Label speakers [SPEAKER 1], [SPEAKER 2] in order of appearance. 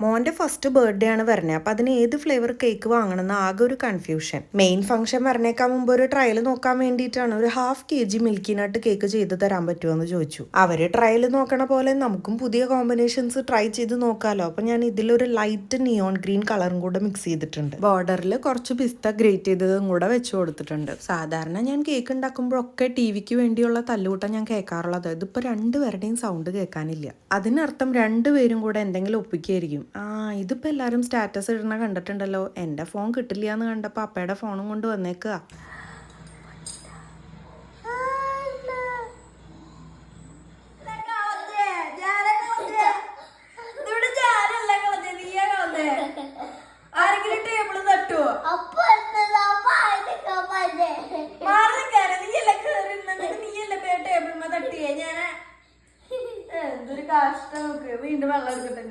[SPEAKER 1] മോന്റെ first birthday ആണ് വരണേ. അപ്പൊ അതിന് ഏത് ഫ്ലേവർ കേക്ക് വാങ്ങണം വാങ്ങണമെന്ന് ആകെ ഒരു കൺഫ്യൂഷൻ മെയിൻ ഫംഗ്ഷൻ വരണേക്കാൻ മുമ്പ് ഒരു ട്രയൽ നോക്കാൻ വേണ്ടിയിട്ടാണ് ഒരു half K G milky nut cake ചെയ്ത് തരാൻ പറ്റുമോ എന്ന് ചോദിച്ചു. അവർ ട്രയൽ നോക്കണ പോലെ നമുക്കും പുതിയ കോമ്പിനേഷൻസ് ട്രൈ ചെയ്ത് നോക്കാലോ. അപ്പൊ ഞാൻ ഇതിലൊരു ലൈറ്റ് നിയോൺ ഗ്രീൻ കളറും കൂടെ മിക്സ് ചെയ്തിട്ടുണ്ട്. ബോർഡറിൽ കുറച്ച് പിസ്ത ഗ്രേറ്റ് ചെയ്തതും കൂടെ വെച്ച് കൊടുത്തിട്ടുണ്ട്. സാധാരണ ഞാൻ കേക്ക് ഉണ്ടാക്കുമ്പോഴൊക്കെ ടി വിക്ക് വേണ്ടിയുള്ള തല്ലുകൂട്ടം ഞാൻ കേൾക്കാറുള്ളത്. ഇതിപ്പോ രണ്ടുപേരുടെയും സൗണ്ട് കേൾക്കാനില്ല. അതിനർത്ഥം രണ്ടുപേരും കൂടെ എന്തെങ്കിലും ഒപ്പിക്കായിരിക്കും. ആ ഇതിപ്പോൾ എല്ലാവരും സ്റ്റാറ്റസ് ഇടുന്ന കണ്ടിട്ടുണ്ടല്ലോ. എന്റെ ഫോൺ കിട്ടില്ല എന്ന് കണ്ടപ്പോൾ അപ്പയുടെ ഫോണും കൊണ്ട് വന്നേക്കുക എന്തൊരു കാഷ്ടം നോക്ക് വീണ്ടും വെള്ളം എടുക്കട്ടെ.